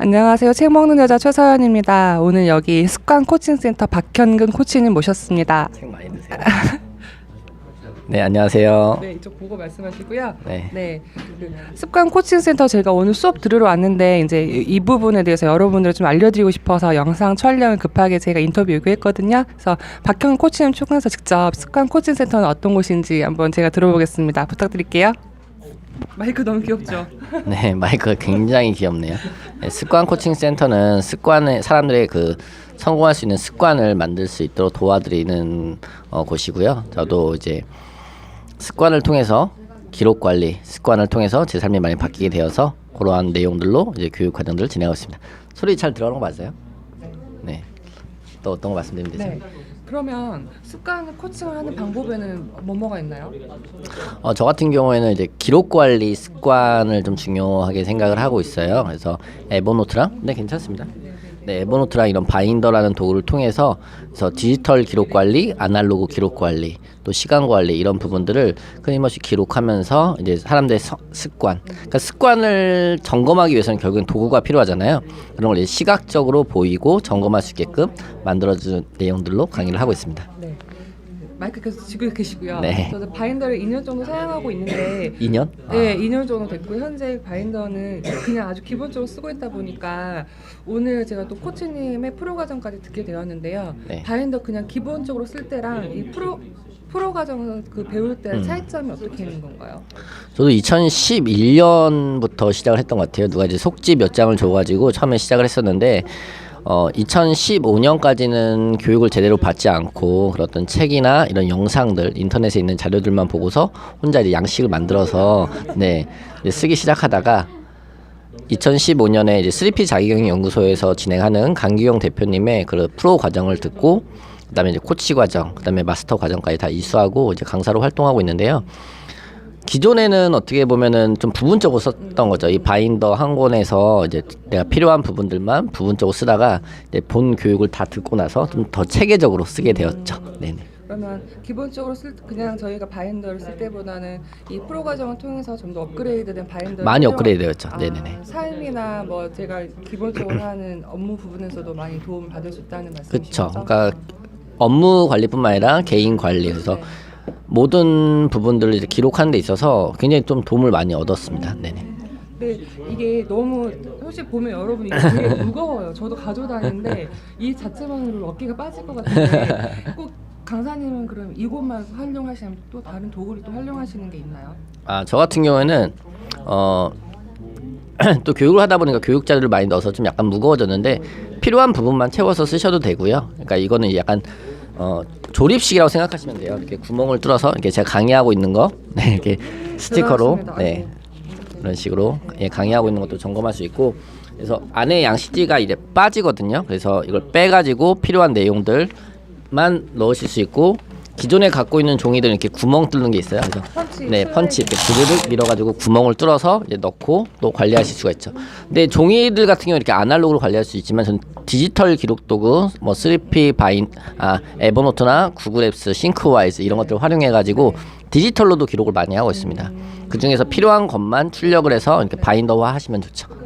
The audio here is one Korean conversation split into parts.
안녕하세요. 책 먹는 여자 최서연입니다. 오늘 여기 습관 코칭센터 박현근 코치님 모셨습니다. 책 많이 드세요. 네 안녕하세요. 네, 이쪽 보고 말씀하시고요. 네. 네, 그 습관 코칭 센터 제가 오늘 수업 들으러 왔는데 이제 이, 이 부분에 대해서 여러분들 좀 알려드리고 싶어서 영상 촬영을 급하게 제가 인터뷰 요구했거든요. 그래서 박현 코치님 초청해서 직접 습관 코칭 센터는 어떤 곳인지 한번 제가 들어보겠습니다. 부탁드릴게요. 마이크 너무 귀엽죠? 네 마이크가 굉장히 귀엽네요. 네, 습관 코칭 센터는 습관의 사람들의 그 성공할 수 있는 습관을 만들 수 있도록 도와드리는 어, 곳이고요. 저도 이제 습관을 통해서 기록 관리, 습관을 통해서 제 삶이 많이 바뀌게 되어서 그러한 내용들로 이제 교육 과정들을 진행하고 있습니다. 소리 잘 들어가는 거 맞아요? 네. 또 어떤 거 말씀드리면 되죠? 네. 그러면 습관 코칭을 하는 방법에는 뭐뭐가 있나요? 어, 저 같은 경우에는 이제 기록 관리 습관을 좀 중요하게 생각을 하고 있어요. 그래서 에버노트랑 네 괜찮습니다. 네 에버노트랑 이런 바인더라는 도구를 통해서 그래서 디지털 기록 관리, 아날로그 기록 관리, 또 시간 관리 이런 부분들을 끊임없이 기록하면서 이제 사람들의 서- 습관, 그러니까 습관을 점검하기 위해서는 결국엔 도구가 필요하잖아요. 그런 걸 이제 시각적으로 보이고 점검할 수 있게끔 만들어준 내용들로 강의를 하고 있습니다. 네. 마이크 계속 쥐고 계시고요. 네. 저도 바인더를 2년 정도 사용하고 있는데 2년? 네, 2년 정도 됐고 현재 바인더는 그냥 아주 기본적으로 쓰고 있다 보니까 오늘 제가 또 코치님의 프로 과정까지 듣게 되었는데요. 네. 바인더 그냥 기본적으로 쓸 때랑 이 프로 프로 과정을 그 배울 때 음. 차이점이 어떻게 있는 건가요? 저도 2011년부터 시작을 했던 것 같아요. 누가 이제 속지 몇 장을 줘가지고 처음에 시작을 했었는데, 어, 2015년까지는 교육을 제대로 받지 않고 어떤 책이나 이런 영상들, 인터넷에 있는 자료들만 보고서 혼자 이제 양식을 만들어서 네, 이제 쓰기 시작하다가 2015년에 이제 3P 자기경영 연구소에서 진행하는 강기용 대표님의 그 프로 과정을 듣고 그다음에 이제 코치 과정, 그다음에 마스터 과정까지 다 이수하고 이제 강사로 활동하고 있는데요. 기존에는 어떻게 보면은 좀 부분적으로 썼던 거죠. 이 바인더 한 권에서 이제 내가 필요한 부분들만 부분적으로 쓰다가 이제 본 교육을 다 듣고 나서 좀 더 체계적으로 쓰게 되었죠. 네네. 그러면 기본적으로 쓸 그냥 저희가 바인더를 쓸 때보다는 이 프로 과정을 통해서 좀 더 업그레이드된 바인더 많이 업그레이드 되었죠. 아, 네네네. 삶이나 뭐 제가 기본적으로 하는 업무 부분에서도 많이 도움을 받을 수 있다는 말씀이시죠? 그렇죠. 그러니까 업무 관리뿐만 아니라 개인 관리 그래서 네. 모든 부분들을 이제 기록하는 데 있어서 굉장히 좀 도움을 많이 얻었습니다. 네네. 근데 이게 너무 솔직히 보면 여러분 이게 되게 무거워요. 저도 가지고 다니는데 이 자체만으로 어깨가 빠질 것 같은데 꼭 강사님은 그럼 이것만 활용하시면 또 다른 도구를 또 활용하시는 게 있나요? 아, 저 같은 경우에는 어, 또 교육을 하다 보니까 교육 자료를 많이 넣어서 좀 약간 무거워졌는데 필요한 부분만 채워서 쓰셔도 되고요. 그러니까 이거는 약간 어, 조립식이라고 생각하시면 돼요. 이렇게 구멍을 뚫어서 이렇게 제가 강의하고 있는 거 네, 이렇게 스티커로. 네. 이런 식으로 예, 강의하고 있는 것도 점검할 수 있고 그래서 안에 양식지가 이제 빠지거든요. 그래서 이걸 빼가지고 필요한 내용들만 넣으실 수 있고 기존에 갖고 있는 종이들은 이렇게 구멍 뚫는 게 있어요. 그래서 펀치, 네, 슬라이드. 펀치 이렇게 부르륵 밀어가지고 구멍을 뚫어서 이제 넣고 또 관리하실 수가 있죠. 근데 종이들 같은 경우 이렇게 아날로그로 관리할 수 있지만 저는 디지털 기록 도구, 뭐 3P 바인, 아 에버노트나 구글 앱스, 싱크와이즈 이런 것들을 활용해가지고 디지털로도 기록을 많이 하고 있습니다. 그 중에서 필요한 것만 출력을 해서 이렇게 바인더화 하시면 좋죠.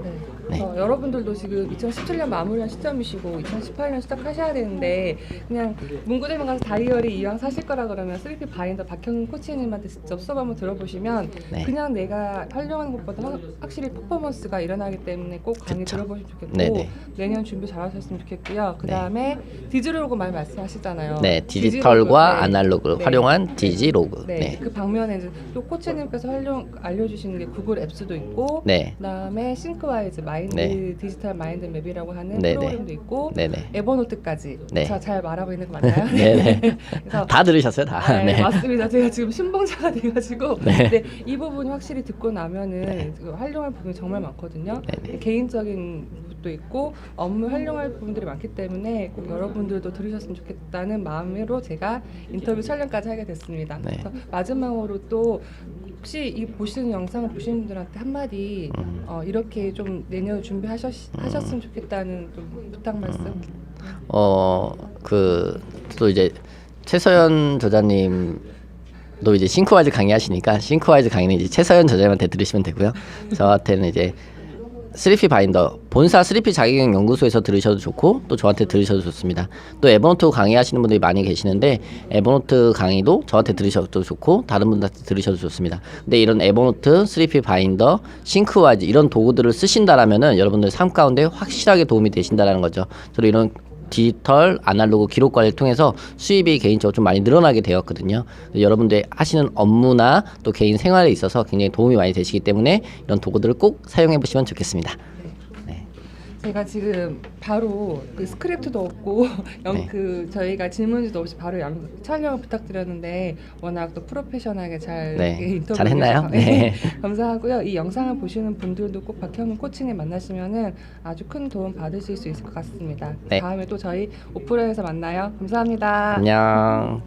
네. 어, 여러분들도 지금 2017년 마무리한 시점이시고 2018년 시작하셔야 되는데 그냥 문구점에 가서 다이어리 이왕 사실 거라 그러면 3P 바인더 박형 코치님한테 직접 수업 한번 들어보시면 네. 그냥 내가 활용하는 것보다 확- 확실히 퍼포먼스가 일어나기 때문에 꼭 강의 그쵸. 들어보시면 좋겠고 네네. 내년 준비 잘하셨으면 좋겠고요. 그 다음에 디지로그 말 말씀하시잖아요. 네, 디지로그, 디지털과 네. 아날로그를 네. 활용한 디지로그. 네, 네. 그 방면에 이제 또 코치님께서 활용 알려주시는 게 구글 앱스도 있고 네. 그다음에 싱크와이즈 마인드 네. 디지털 마인드 맵이라고 하는 네네. 프로그램도 있고 네네. 에버노트까지 네. 잘 말하고 있는 거 맞나요? 네네. 그래서 다 들으셨어요, 다. 아, 네, 네. 맞습니다. 제가 지금 신봉자가 돼가지고 네. 근데 이 부분이 확실히 듣고 나면은 그 활용할 부분이 정말 많거든요. 네네. 개인적인 것도 있고 업무 활용할 부분들이 많기 때문에 꼭 여러분들도 들으셨으면 좋겠다는 마음으로 제가 인터뷰 촬영까지 하게 됐습니다. 네. 그래서 마지막으로 또 혹시 이 보시는 영상을 보시는 분들한테 한마디 음. 어, 이렇게 좀 내년 준비하셨으면 좋겠다는 좀 부탁 말씀. 어, 그, 또 이제, 최서연 저자님, 도 이제 싱크와이즈 강의하시니까, 싱크와이즈 강의는 이제 최서연 저자님한테 들으시면 되고요. 저한테는 이제, 3P 바인더 본사 3P 자기경 연구소에서 들으셔도 좋고 또 저한테 들으셔도 좋습니다. 또 에버노트 강의 하시는 분들이 많이 계시는데 에버노트 강의도 저한테 들으셔도 좋고 다른 분들한테 들으셔도 좋습니다. 근데 이런 에버노트 3P 바인더 싱크와이즈 이런 도구들을 쓰신다라면은 여러분들 삶 가운데 확실하게 도움이 되신다라는 거죠. 저도 이런 디지털 아날로그 기록 관리를 통해서 수입이 개인적으로 좀 많이 늘어나게 되었거든요. 여러분들 하시는 업무나 또 개인 생활에 있어서 굉장히 도움이 많이 되시기 때문에 이런 도구들을 꼭 사용해 보시면 좋겠습니다. 제가 지금 바로 그 스크립트도 없고 영, 네. 그 저희가 질문지도 없이 바로 양, 촬영을 부탁드렸는데 워낙 또 프로페셔널하게 잘 네, 인터뷰 잘했나요? 네. 감사하고요. 이 영상을 보시는 분들도 꼭 박형훈 코치님 만나시면은 아주 큰 도움 받으실 수 있을 것 같습니다. 네. 다음에 또 저희 오프라에서 만나요. 감사합니다. 안녕.